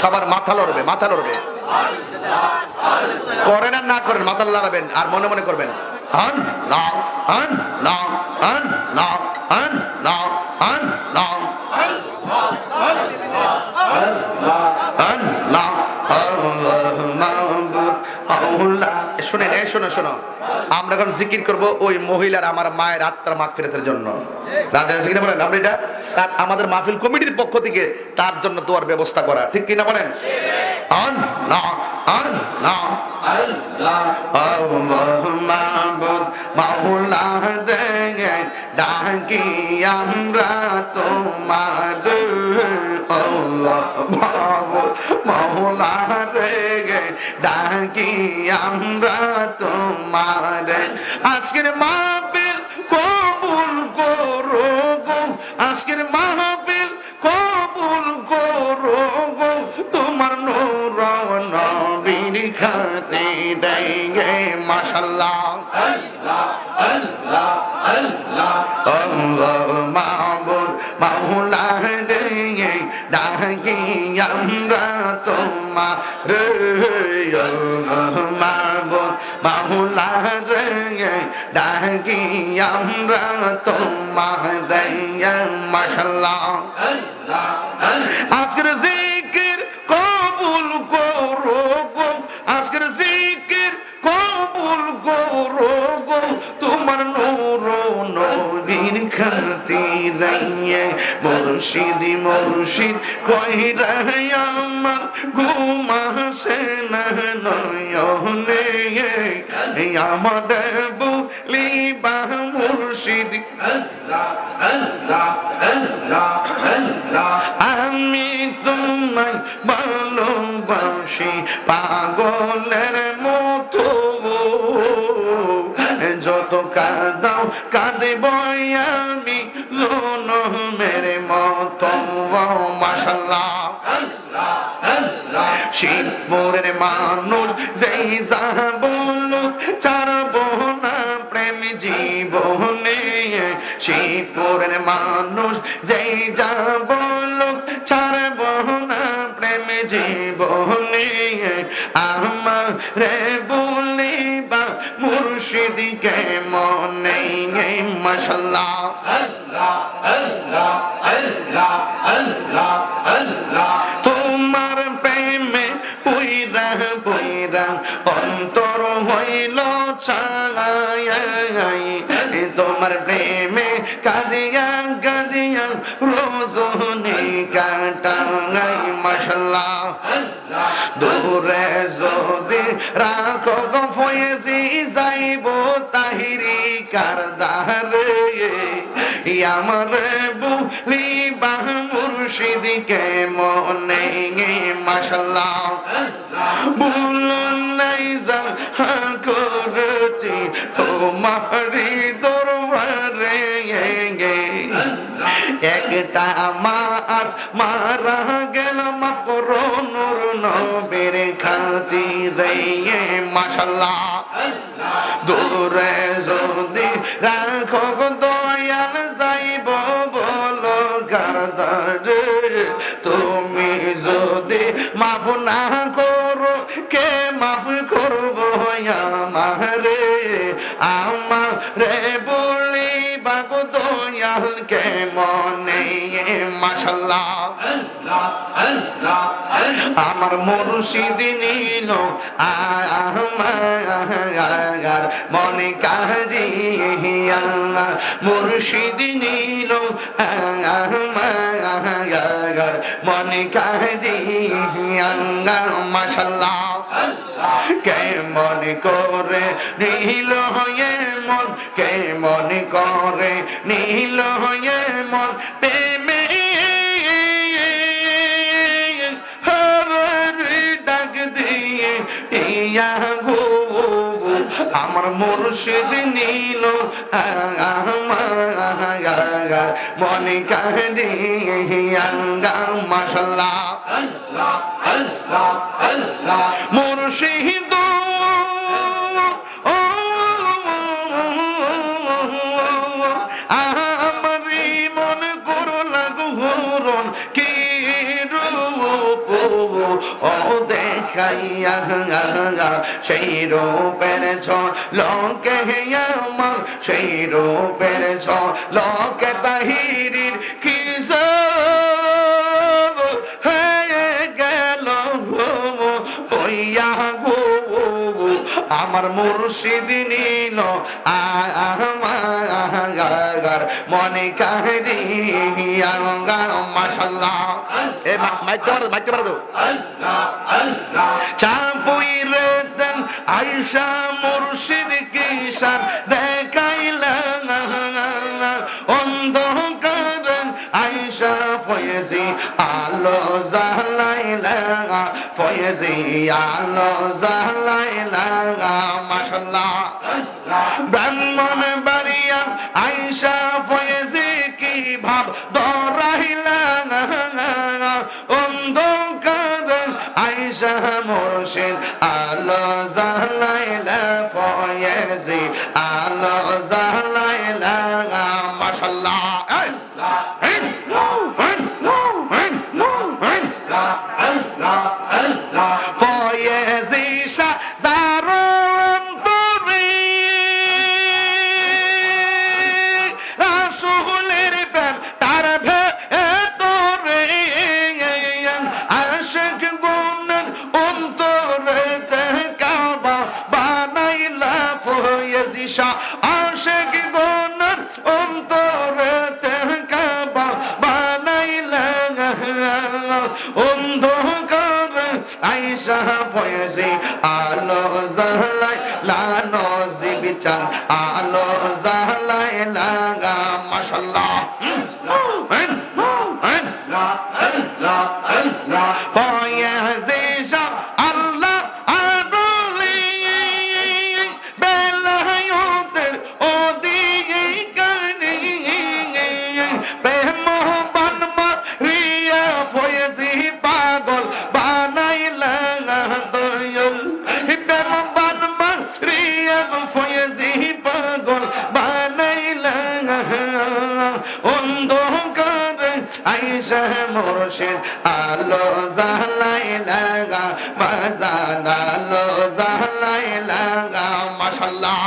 সবার মাথা লড়বে মাথা লড়বে। করেন আর না করেন, মাথা লড়াবেন, আর মনে মনে করবেন এই শোনো শোনো। আমরা এখন জিকির করব ওই মহিলার আমার মায়ের আত্মার মাগ ফেরতের জন্য আমাদের মাহফিল কমিটির পক্ষ থেকে তার জন্য দোয়ার ব্যবস্থা করা। ঠিক কিনা বলেন? আন, না আন, না। আমরা তোমার ডাকি আমরা তোমার। আজকের মাহফিল কবুল করো গো। আজকের মাহফিল কবুল করো গো। তোমার নূর নবীর খাতে দেগে মাশাল্লাহ। আল্লাহ মাহবুদ ডাকি আমরা তোমার মাওলা রে ডাকি আমরা তোমার মাশাল্লাহ। আজকের জিকির মুর্শিদ মুর্শিদ কইরা আমার ঘুমাসে না, নয়নে আমার বলিবা মুর্শিদ। আমি তোমায় ভালোবাসি, পাগলের মতো। শিবপুরের মানুষ যেই যাব চারব না প্রেম জীবনে। শিবপুরের মানুষ যেই যাব চারব না প্রেম জীবনে। আমার রে বলিবা মুর্শিদিকে মনে মশাল্লাহ। তোমার প্রেমে পুইরা পুইরা অন্তর হইল ছাই তোমার প্রেমে কাঁদিয়া কাঁদিয়া রোজনে কাটাই মশলা দূরে যদি রাখো গো ফয়েজি, যাইব তাহিরি কারদারে। আমার বুলিবা মুর্শিদিকে মনে মাশাল্লাহ ভুলুন নাই যা করছি তোমারি একটা মাস মারা গেল মাফ করো নূর নবীর খাতিরে মাশাল্লাহ। দূরে যদি রাখো আমার মুর্শিদ নিল আমার মনে কাজিয়া মুর্শিদ নিল আমার মনে কাজিয়া কে মনে করে নীল হয়ে মন কে মনে করে নীল হয়ে মন প্রেমে আমার মুর্শিদ নীল মনে কাহিয়া মশলা মুর্শিদ ও দেখাইয়া সেই রূপের লোকে আমার সেই রূপের ছ লোকে তাহিরির গো আমার মুর্শিদ মনে কাহিয়া মাশাল্লাহ এ মাইতে মারো মাইতে মারো চাপুই রে দেন আয়সা মুর্শিদ কিশান দেখাইলা। অন্ধকার আয়সা ফয়েজি আলো জালাইলা ফয়েজি আলো জালাইলা মাশাল্লাহ ব্রাহ্মণ বাড়িয়া অন্ধকার আইসা মুর্শিদ আলো জালাইলা ফয়েজি আলো জালাইলা মাশাল্লাহ ফয়েজি অন্ধকার আইসা ফয়েজি আলো জালাই লানো জিবিচার আলো জালাই লাগা মাশাল্লাহ ফয়েজি মুর্শিদ আলো জালাই লাগা বাজান আলো জালাই লাগা মাশাল্লাহ।